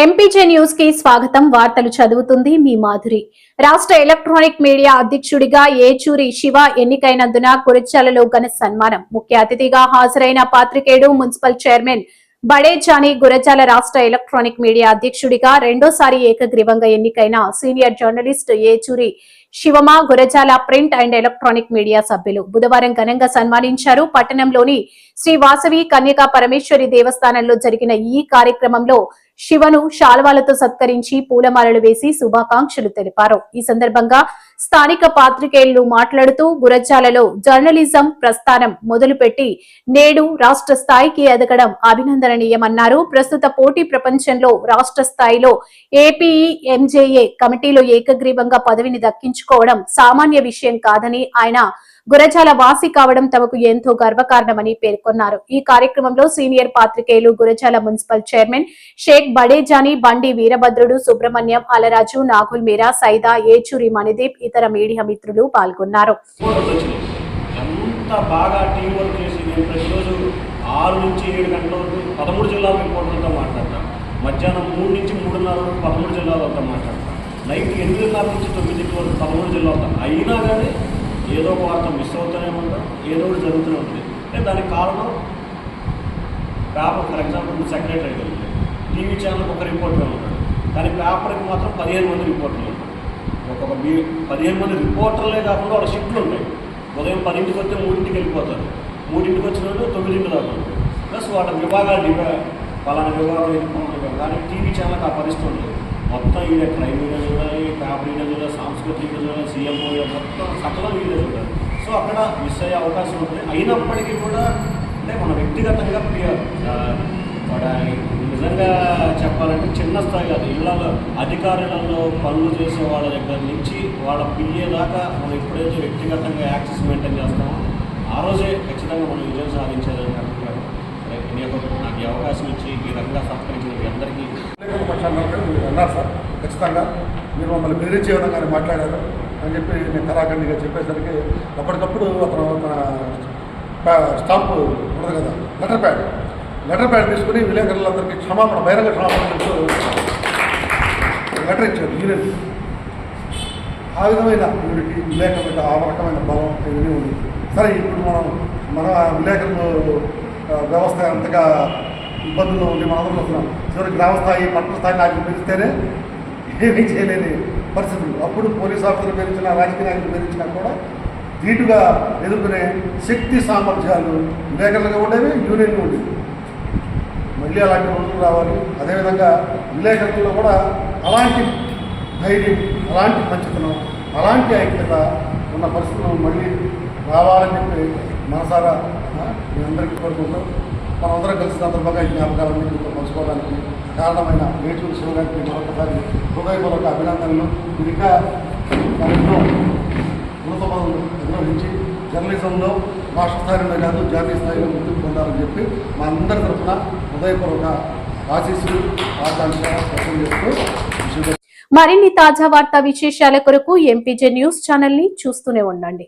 MPJ న్యూస్కి స్వాగతం. వార్తలు చదువుతుంది మీ మాధురి. రాష్ట్ర ఎలక్ట్రానిక్ మీడియా అధ్యక్షుడిగా ఏచూరి శివ ఎన్నికైనందున కురిచాలలో ఘన సన్మానం. ముఖ్య అతిథిగా హాజరైన పాత్రికేయుడు మున్సిపల్ చైర్మన్ బడేచాని గురజాల రాష్ట్ర ఎలక్ట్రానిక్ మీడియా అధ్యక్షుడిగా రెండోసారి ఏకగ్రీవంగా ఎన్నికైన senior journalist Yechuri Shivama Gurazala print and electronic media సభ్యులు. బుధవారం ఘనంగా సన్మానించారు. పట్టణంలోని శ్రీ వాసవి కన్యకా పరమేశ్వరి దేవస్థానంలో జరిగిన ఈ కార్యక్రమంలో శివను శాల్వాలతో సత్కరించి పూలమాలలు వేసి శుభాకాంక్షలు తెలిపారు. ఈ సందర్భంగా స్థానిక పాత్రికేయులు మాట్లాడుతూ గురజాలలో జర్నలిజం ప్రస్థానం మొదలుపెట్టి నేడు రాష్ట్ర స్థాయికి ఎదగడం అభినందనీయమన్నారు. ప్రస్తుత పోటీ ప్రపంచంలో రాష్ట్ర స్థాయిలో ఏపీఈ ఎంజేఏ కమిటీలో ఏకగ్రీవంగా పదవిని దక్కించుకోవడం సామాన్య విషయం కాదని ఆయన గురజాల వాసి కావడం తమకు ఎంతో గర్వకారణమని పేర్కొన్నారు. ఈ కార్యక్రమంలో సీనియర్ పాత్రికేయులు గురజాల మున్సిపల్ చైర్మన్ షేక్ బడేజాని బండి వీరభద్రుడు సుబ్రహ్మణ్యం అలరాజు నాగుల్ మీరా సైదా ఏచూరి మణిదీప్ ఇతర మీడియా మిత్రులు పాల్గొన్నారు. ఆరు నుంచి ఏడు గంటల వరకు పదమూడు జిల్లాల రిపోర్టర్లతో మాట్లాడతాను మధ్యాహ్నం మూడు నుంచి మూడున్నర వరకు పదమూడు జిల్లాలతో మాట్లాడతాం. నైట్ ఎనిమిదిన్నర నుంచి తొమ్మిదింటి వరకు పదమూడు జిల్లాలతో. అయినా కానీ ఏదో ఒక వార్త మిస్ అవుతూనే ఉంటాం ఏదో ఒకటి జరుగుతూనే ఉంటుంది అంటే దానికి కారణం పేపర్ ఫర్ ఎగ్జాంపుల్ సెక్రటరీ గారు టీవీ ఛానల్కి ఒక రిపోర్టర్ ఉంటాడు దాని పేపర్కి మాత్రం పదిహేను మంది రిపోర్టర్లు ఉంటారు ఒక్కొక్క మీ పదిహేను మంది రిపోర్టర్లే కాకుండా వాళ్ళ షిఫ్ట్లు ఉంటాయి ఉదయం పదింటికి వస్తే మూడింటికి వెళ్ళిపోతారు. మూడింటికి వచ్చిన తొమ్మిదింటి దాకా ప్లస్ వాళ్ళ విభాగాలు డివై పలానా విభాగం ఇది పలానా విభాగం కానీ టీవీ ఛానల్కి ఆ పరిస్థితి ఉండదు. మొత్తం ఈడ క్రైమ్ వీడియో చూడాలి ఫ్యామిలీ వీడియో చూడాలి సాంస్కృతిక చూడాలి సీఎం మొత్తం సకలం వీడియో చూడాలి. సో అక్కడ మిస్ అయ్యే అవకాశం ఉంటుంది. అయినప్పటికీ కూడా అంటే మన వ్యక్తిగతంగా ప్రియ- నిజంగా చెప్పాలంటే చిన్న స్థాయి కాదు. ఇళ్ళలో అధికారులలో పనులు చేసే వాళ్ళ దగ్గర నుంచి వాళ్ళ పిల్లేదాకా మనం ఎప్పుడైతే వ్యక్తిగతంగా యాక్సెస్ మెయింటైన్ చేస్తామో ఆ రోజే ఖచ్చితంగా మనం విజయం సాధించేదని అనుకుంటున్నాను నాకు ఈ అవకాశం ఇచ్చి ఈ రకంగా సత్కరించిన మీ అందరికీ లేఖల మీరు అన్నారు సార్. ఖచ్చితంగా మీరు మమ్మల్ని బెదిరించే విధంగా మాట్లాడారు అని చెప్పి నేను కళాఖండిగా చెప్పేసరికి అప్పటికప్పుడు అతను తన స్టాంపు ఉండదు కదా. Letter pad. లెటర్ ప్యాడ్ తీసుకుని విలేకరులందరికీ క్షమాపణ బహిరంగ క్షమాపణ చెప్తూ లెటర్ ఇచ్చారు యూనిట్ ఆ విధమైన యూనిటీ విలేకరులకు ఆ రకమైన బలం ఇవన్నీ ఉంది సరే ఇప్పుడు మనం మన విలేకరులు వ్యవస్థ అంతగా ఇబ్బందుల్లో ఉండి మనందరం వస్తున్నాం చివరి గ్రామ స్థాయి పట్టణ స్థాయి నాయకులు పిలిస్తేనే ఏమీ చేయలేని పరిస్థితులు. అప్పుడు పోలీస్ ఆఫీసర్లు పెరించిన రాజకీయ నాయకులు పెరించినా కూడా ధీటుగా ఎదుర్కొనే శక్తి సామర్థ్యాలు విలేకరులుగా ఉండేవి యూనియన్లు ఉండేవి. మళ్ళీ అలాంటి రోజులు రావాలి. అదేవిధంగా విలేకరుల్లో కూడా అలాంటి ధైర్యం అలాంటి మంచితనం అలాంటి ఐక్యత ఉన్న పరిస్థితులు మళ్ళీ రావాలని చెప్పి మనసారా మీ అందరికీ కోరుకుంటాం మనందరం కలిసి సందర్భంగా ఈ జ్ఞాపకాలన్నీ మీతో పంచుకోవడానికి కారణమైన వేటూరు శివగారికి మరొకసారి హృదయపూర్వక అభినందనలు. మీరు ఇంకా ఎన్నో ఉన్నత పదవులు నిర్వహించి జర్నలిజంలో రాష్ట్ర స్థాయిలో కాదు జాతీయ స్థాయిలో ముందుకు పొందాలని చెప్పి మా అందరి తరఫున హృదయపూర్వక ఆశీస్సులు ఆకాంక్ష వ్యక్తం చేస్తూ మరిన్ని తాజా వార్తా విశేషాల కొరకు ఎంపీజే న్యూస్ ఛానల్ని చూస్తూనే ఉండండి.